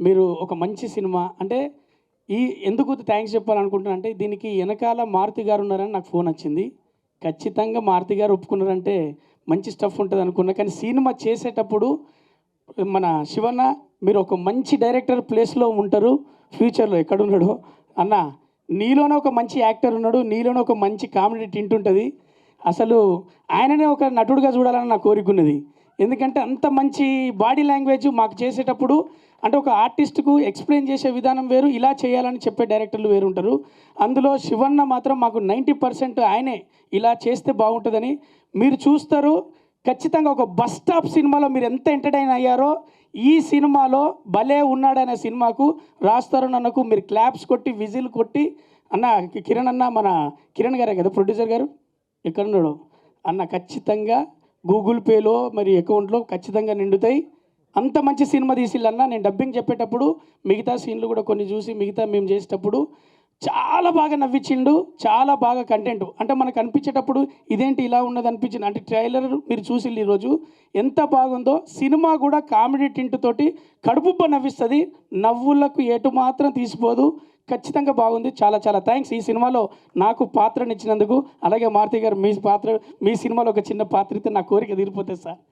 మీరు ఒక మంచి సినిమా అంటే ఈ ఎందుకు థ్యాంక్స్ చెప్పాలనుకుంటున్నా అంటే దీనికి వెనకాల మారుతి గారు ఉన్నారని నాకు ఫోన్ వచ్చింది. ఖచ్చితంగా మారుతి గారు ఒప్పుకున్నారంటే మంచి స్టఫ్ ఉంటుంది అనుకున్నా కానీ సినిమా చేసేటప్పుడు మన శివన్న మీరు ఒక మంచి డైరెక్టర్ ప్లేస్లో ఉంటారు ఫ్యూచర్లో ఎక్కడున్నాడో. అన్న నీలోనే ఒక మంచి యాక్టర్ ఉన్నాడు నీలోనే ఒక మంచి కామెడీ టింట్ ఉంటుంది. అసలు ఆయననే ఒక నటుడుగా చూడాలని నా కోరిక ఉన్నది. ఎందుకంటే అంత మంచి బాడీ లాంగ్వేజ్ మాకు చేసేటప్పుడు అంటే ఒక ఆర్టిస్ట్కు ఎక్స్ప్లెయిన్ చేసే విధానం వేరు ఇలా చేయాలని చెప్పే డైరెక్టర్లు వేరు ఉంటారు. అందులో శివన్న మాత్రం మాకు నైంటీ పర్సెంట్ ఆయనే ఇలా చేస్తే బాగుంటుందని మీరు చూస్తారు. ఖచ్చితంగా ఒక బస్ స్టాప్ సినిమాలో మీరు ఎంత ఎంటర్టైన్ అయ్యారో ఈ సినిమాలో భలే ఉన్నాడనే సినిమాకు రాస్తారు అన్నకు మీరు క్లాప్స్ కొట్టి విజిల్ కొట్టి అన్న కిరణ్ అన్న మన కిరణ్ గారే కదా ప్రొడ్యూసర్ గారు? ఎక్కడున్నాడు? అన్న ఖచ్చితంగా గూగుల్ పేలో మరి అకౌంట్లో ఖచ్చితంగా నిండుతాయి. అంత మంచి సినిమా తీసిళ్ళన్నా నేను డబ్బింగ్ చెప్పేటప్పుడు మిగతా సీన్లు కూడా కొన్ని చూసి మిగతా మేము చేసేటప్పుడు చాలా బాగా నవ్వించిండు చాలా బాగా కంటెంట్ అంటే మనకు అనిపించేటప్పుడు ఇదేంటి ఇలా ఉన్నది అనిపించింది. అంటే ట్రైలర్ మీరు చూసి ఈరోజు ఎంత బాగుందో సినిమా కూడా కామెడీ టింట్ తోటి కడుపుబ్బ నవ్విస్తుంది. నవ్వులకు ఎటు మాత్రం తీసిపోదు. ఖచ్చితంగా బాగుంది. చాలా చాలా థ్యాంక్స్ ఈ సినిమాలో నాకు పాత్రనిచ్చినందుకు అలాగే మారుతి గారు మీ పాత్ర మీ సినిమాలో ఒక చిన్న పాత్ర ఇస్తే నా కోరిక తీరిపోతే సార్.